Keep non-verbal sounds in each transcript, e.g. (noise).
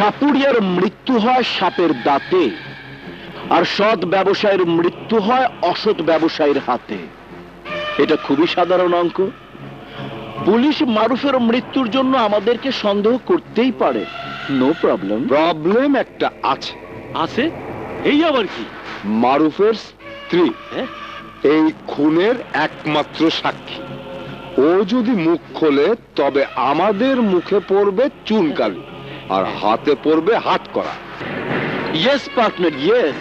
সাপুরিয়ার মৃত্যু হয় সাপের দাঁতে আর সৎ ব্যবসায়ের মৃত্যু হয় অসৎ ব্যবসায়ীর হাতে। এটা খুবই সাধারণ অঙ্ক। পুলিশ মারুফের মৃত্যুর জন্য আমাদেরকে সন্দেহ করতেই পারে। নো প্রবলেম প্রবলেম একটা আছে। আছে? এই আবার কি? মারুফের স্ত্রী। হ্যাঁ? এই খুনের একমাত্র সাক্ষী। ও যদি মুখ খোলে তবে আমাদের মুখে পড়বে চুনকালি। আর হাতে পড়বে হাত করা। ইয়েস পার্টনার ইয়েস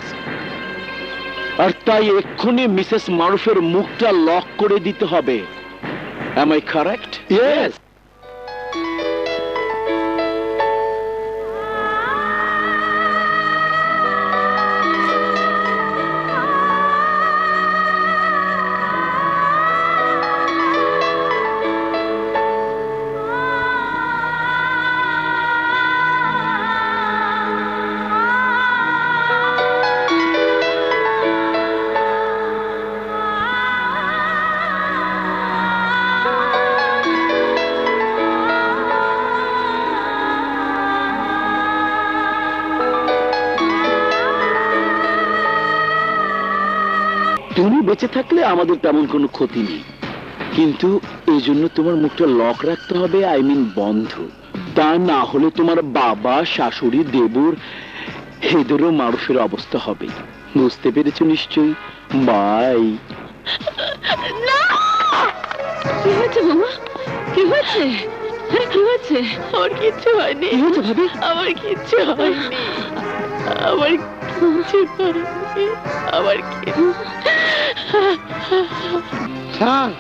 আর তাই এক্ষুনি মিসেস মারুফের মুখটা লক করে দিতে হবে। এম আই কারেক্ট ইয়েস তুমি বেঁচে থাকলে আমাদের তেমন কোনো ক্ষতি নেই। কিন্তু এই জন্য তোমার মুখটা লক রাখতে হবে আই মিন বন্ধ। তা না হলে তোমার বাবা শাশুড়ি দেবর এদেরও মানুষের অবস্থা হবে। বুঝতে পেরেছ নিশ্চয়ই? বাই কি হয়েছে মামা? কি হয়েছে? হ্যাঁ কি হয়েছে? আমার কিচ্ছু হয়নি। কি হয়েছে ভাবি? আমার কিচ্ছু হয়নি। আমার আমার কি স্যার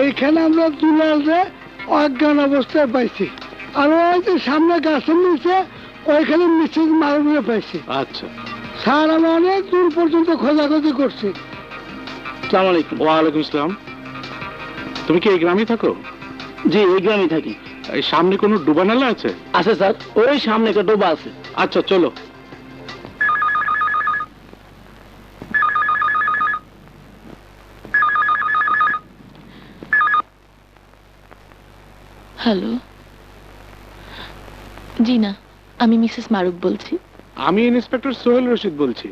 এইখানে আমরা দুলালরে অজ্ঞান অবস্থায় পাইছি। আর ওই যে সামনে গাছের নিচে ওইখানে মিসেস পাইছি। আচ্ছা। স্যার আমি অনেক দূর পর্যন্ত খোঁজাখুঁজি করছি। আলাইকুম। ওয়ালাইকুম তুমি কি এই গ্রামে থাকো? জি এই গ্রামে থাকি। এই সামনে কোনো ডুবানালা আছে? আছে স্যার। ওই সামনে একটা ডোবা আছে। আচ্ছা চলো। হ্যালো। জি না আমি মিসেস মারুফ বলছি। আমি ইন্সপেক্টর সোহেল রশিদ বলছি।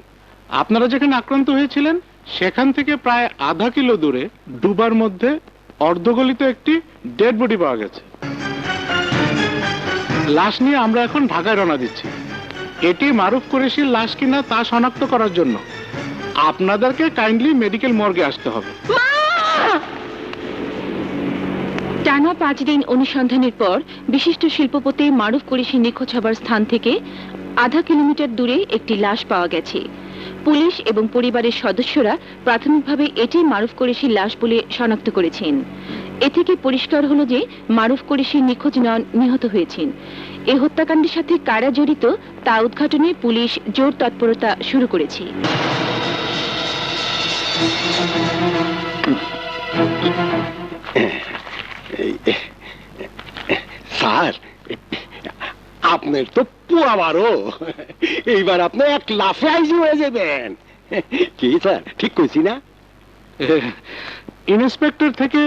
আপনারা যেখানে আক্রান্ত হয়েছিলেন সেখান থেকে প্রায় আধা কিলো দূরে ডুবার মধ্যে অর্ধগলিত একটি ডেড বডি পাওয়া গেছে। লাশ নিয়ে আমরা এখন ঢাকায় রওনা দিচ্ছি। এটি মারুফ কুরেশির লাশ কিনা তা শনাক্ত করার জন্য। আপনাদেরকে কাইন্ডলি মেডিকেল মর্গে আসতে হবে। টানা পাঁচ দিন অনুসন্ধানের পর বিশিষ্ট শিল্পপতি মারুফ কুরেশি নিখোঁজ হবার স্থান থেকে আধা কিলোমিটার দূরে একটি লাশ পাওয়া গেছে। পুলিশ এবং পরিবারের সদস্যরা প্রাথমিকভাবে এটি মারুফ কুরেশির লাশ বলে শনাক্ত করেছেন। এ থেকে পরিষ্কার হলো যে মারুফ কুরেশি নিখোঁজ নন, নিহত হয়েছেন। এই হত্যাকাণ্ডের সাথে কারা জড়িত তা উদ্ঘাটনে পুলিশ জোর তৎপরতা শুরু করেছে। (clears throat) স্যার আপনার তো পুরা বারো এইবার আপনি এক লাফে আইজি হয়ে যাবেন। কি স্যার ঠিক কইছি না? ইন্সপেক্টর থেকে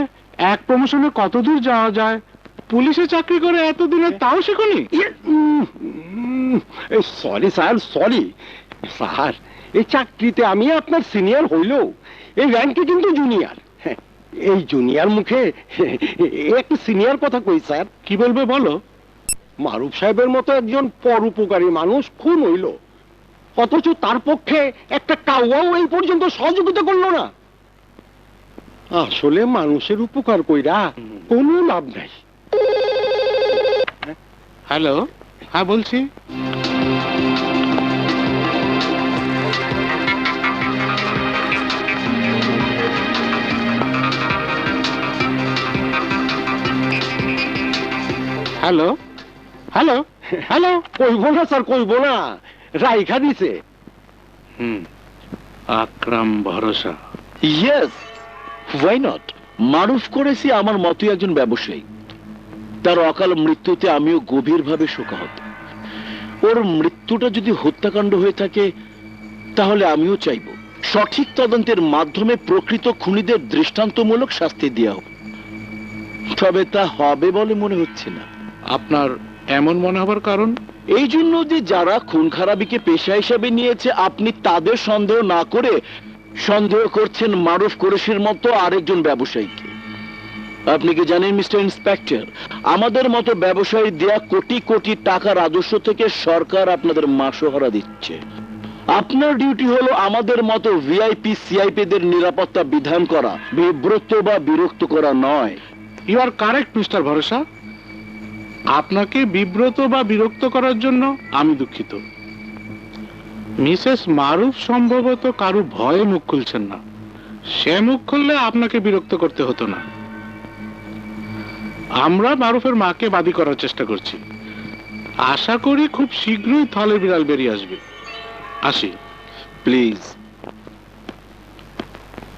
এক প্রমোশনে কত দূর যাওয়া যায়? পুলিশে চাকরি করে এতদিনে তাও শিখুনি? Sorry sir sorry. স্যার এই চাকরিতে আমি আপনার সিনিয়র হইলেও এই র্যাঙ্কে কিন্তু জুনিয়র এই জুনিয়র মুখে একটু সিনিয়র কথা কই স্যার? কি বলবে বলো? মারুফ সাহেবের মতো একজন পরোপকারী মানুষ খুন হইল। অথচ তার পক্ষে একটা কাউয়াও এই পর্যন্ত সহযোগিতা করল না। আসলে মানুষের উপকার কইরা কোনো লাভ নাই। হ্যালো? হ্যাঁ বলছি। হ্যালো? হ্যালো? হ্যালো? কইব না স্যার কইব না। রাইখা দিছে। হুম আকরাম ভরসা। ইয়েস হোয়াই নট মারুফ করেছি আমার মতোই একজন ব্যবসায়ী। তার অকাল মৃত্যুতে আমিও গভীরভাবে শোকাহত। ওর মৃত্যুটা যদি হত্যাকাণ্ড হয়ে থাকে তাহলে আমিও চাইব সঠিক তদন্তের মাধ্যমে প্রকৃত খুনিদের দৃষ্টান্তমূলক শাস্তি দেওয়া হোক। তবে তা হবে বলে মনে হচ্ছে না। আপনার এমন মনে হবার কারণ? এই জন্য যে যারা খুন খারাপিকে পেশা হিসাবে নিয়েছে আপনি তাদের সন্দেহ না করে সন্দেহ করছেন মারুফ কোরেশির মতো আরেকজন ব্যবসায়ীকে। আপনি কি জানেন মিস্টার ইন্সপেক্টর? আমাদের মতো ব্যবসায়ী দেয়া কোটি কোটি টাকা রাজস্ব থেকে সরকার আপনাদের মাসোহারা দিচ্ছে। আপনার ডিউটি হলো আমাদের মতো ভিআইপি সিআইপিদের নিরাপত্তা বিধান করা বিব্রত বা বিরক্ত করা নয়। ইউ আর কারেক্ট মিস্টার ভরসা। আপনাকে বিব্রত বা বিরক্ত করার জন্য আমি দুঃখিত। মিসেস মারুফ সম্ভবত কারু ভয়ে মুখ খুলছেন না। সে মুখ খুললে আপনাকে বিরক্ত করতে হতো না। আমরা মারুফের মাকে বাদী করার চেষ্টা করছি। আশা করি খুব শীঘ্রই থলে বিড়াল বেরিয়ে আসবে। আসি, প্লিজ।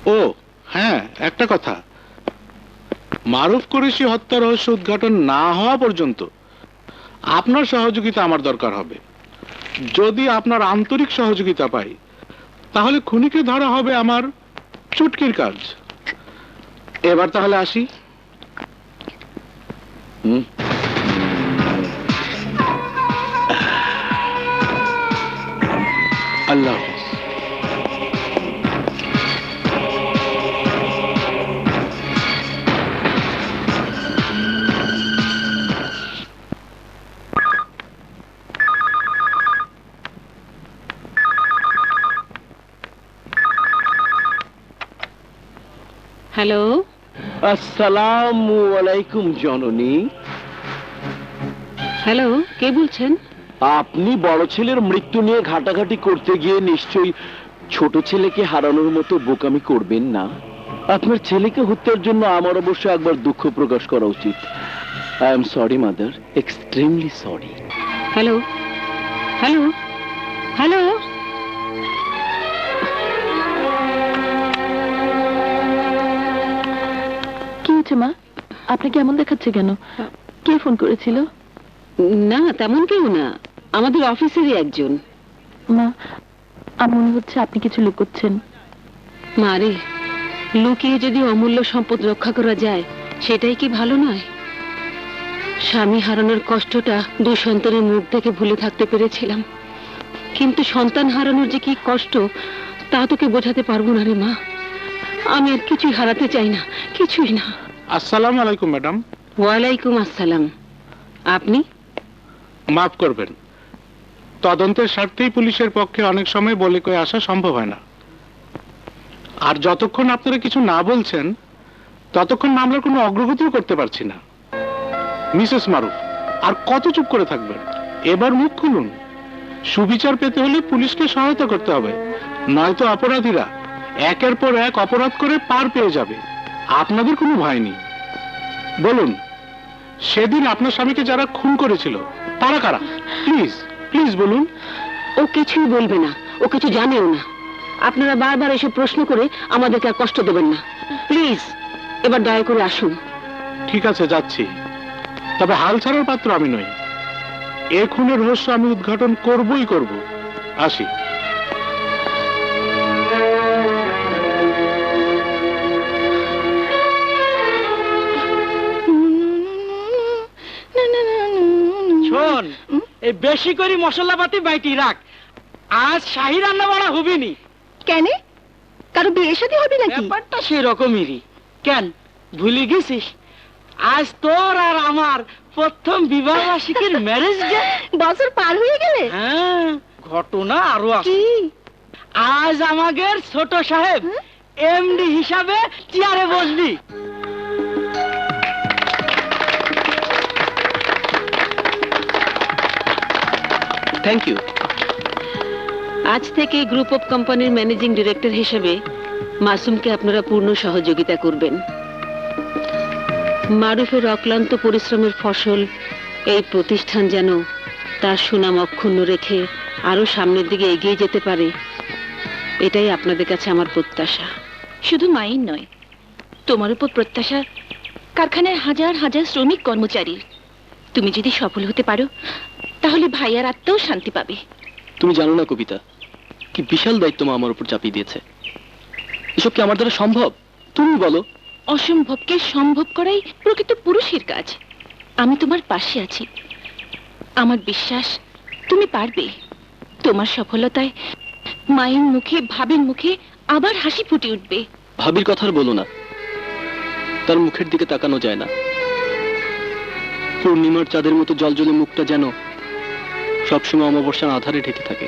ও হ্যাঁ একটা কথা। মারুফ কুরেশি হত্যা রহস্য উদ্ঘাটন না হওয়া পর্যন্ত আপনার সহযোগিতা আমার দরকার হবে। যদি আপনার আন্তরিক সহযোগিতা পাই, তাহলে খুনিকে ধরা হবে আমার চুটকির কাজ। এবার তাহলে আসি। হুম? হ্যালো আসসালামু আলাইকুম জননী। হ্যালো কে বলছেন? আপনি বড় ছেলের মৃত্যু নিয়ে ঘাটাঘাটি করতে গিয়ে নিশ্চয়ই ছোট ছেলেকে হারানোর মতো বোকামি করবেন না। আপনার ছেলেকে হত্যার জন্য আমার অবশ্য একবার দুঃখ প্রকাশ করা উচিত। I am sorry mother extremely sorry hello hello hello হয়েছে মা? আপনাকে এমন দেখাচ্ছে কেন? কে ফোন করেছিল? না তেমন কেউ না। আমাদের অফিসেরই একজন। মা আমার মনে হচ্ছে আপনি কিছু লুকোচ্ছেন। মারে লুকিয়ে যদি অমূল্য সম্পদ রক্ষা করা যায় সেটাই কি ভালো নয়? স্বামী হারানোর কষ্টটা দুই সন্তানের মুখ থেকে ভুলে থাকতে পেরেছিলাম। কিন্তু সন্তান হারানোর যে কি কষ্ট তা তোকে বোঝাতে পারব না রে মা। আমি আর কিছুই হারাতে চাই না কিছুই না। আসসালামু আলাইকুম ম্যাডাম। ওয়ালাইকুম আসসালাম। আপনি? মাফ করবেন। তদন্তের স্বার্থেই পুলিশের পক্ষে অনেক সময় বলে কয়ে আসা সম্ভব হয় না। আর যতক্ষণ আপনারা কিছু না বলছেন ততক্ষণ মামলার কোনো অগ্রগতিও করতে পারছি না। মিসেস মারুফ আর কত চুপ করে থাকবেন? এবার মুখ খুলুন। সুবিচার পেতে হলে পুলিশকে সহায়তা করতে হবে নয়তো অপরাধীরা একের পর এক অপরাধ করে পার পেয়ে যাবে। আপনাদের কোনো ভয় নেই। বলুন সেদিন আপনার স্বামীকে যারা খুন করেছিল তারা কারা? প্লিজ প্লিজ বলুন। ও কিছুই বলবে না ও কিছু জানেও না। আপনারা বারবার এসে প্রশ্ন করে আমাদেরকে আর কষ্ট দেবেন না। প্লিজ এবার দয়া করে আসুন। ঠিক আছে যাচ্ছি। তবে হাল ছাড়ার পাত্র আমি নই। এ খুনের রহস্য আমি উদ্ঘাটন করবই করব। আসি। এই বেশি করে মশলাপাতি বাইটি রাখ। আজ শাহি রান্না বাড়া হবিনি। কেন? কারও বিয়ে সাথে হবে ব্যাপারটা সেরকমই কেন? ভুলে গেছিস? আজ তোর আর আমার প্রথম বিবাহ বার্ষিকীর ম্যারেজ (laughs) ডে বছর পার হয়ে গেলে? হ্যাঁ ঘটনা আরও আছে। আজ আমাদের ছোট সাহেব এমডি হিসাবে চেয়ারে বসবি। Thank you. আজ থেকে গ্রুপ অফ কোম্পানির ম্যানেজিং ডিরেক্টর হিসেবে মাসুমকে আপনারা পূর্ণ সহযোগিতা করবেন। মারুফের অক্লান্ত পরিশ্রমের ফসল এই প্রতিষ্ঠান যেন তার সুনাম অক্ষুণ্ণ রেখে আরও সামনের দিকে এগিয়ে যেতে পারে এটাই আপনাদের কাছে আমার প্রত্যাশা। শুধু মায়ের নয় তোমার উপর প্রত্যাশা কারখানার হাজার হাজার শ্রমিক কর্মচারী। তুমি যদি সফল হতে পারো তাহলে ভাইয়ার আত্মাও শান্তি পাবে। তুমি জানো না কবিতা কি বিশাল দায়িত্ব মা আমার উপর চাপিয়ে দিয়েছে। এসব কি আমার দ্বারা সম্ভব? তুমি বলো। অসম্ভবকে সম্ভব করাই প্রকৃত পুরুষের কাজ। আমি তোমার পাশে আছি। আমার বিশ্বাস তুমি পারবে। তোমার সফলতায় মায়ের মুখে ভাবের মুখে আবার হাসি ফুটে উঠবে। ভাবির কথা আর বলো না। তার মুখের দিকে তাকানো যায় না। পূর্ণিমার চাঁদের মতো জলজলে মুখটা যেন সবসময় অমাবস্যার আধারে ঢেকে থাকে।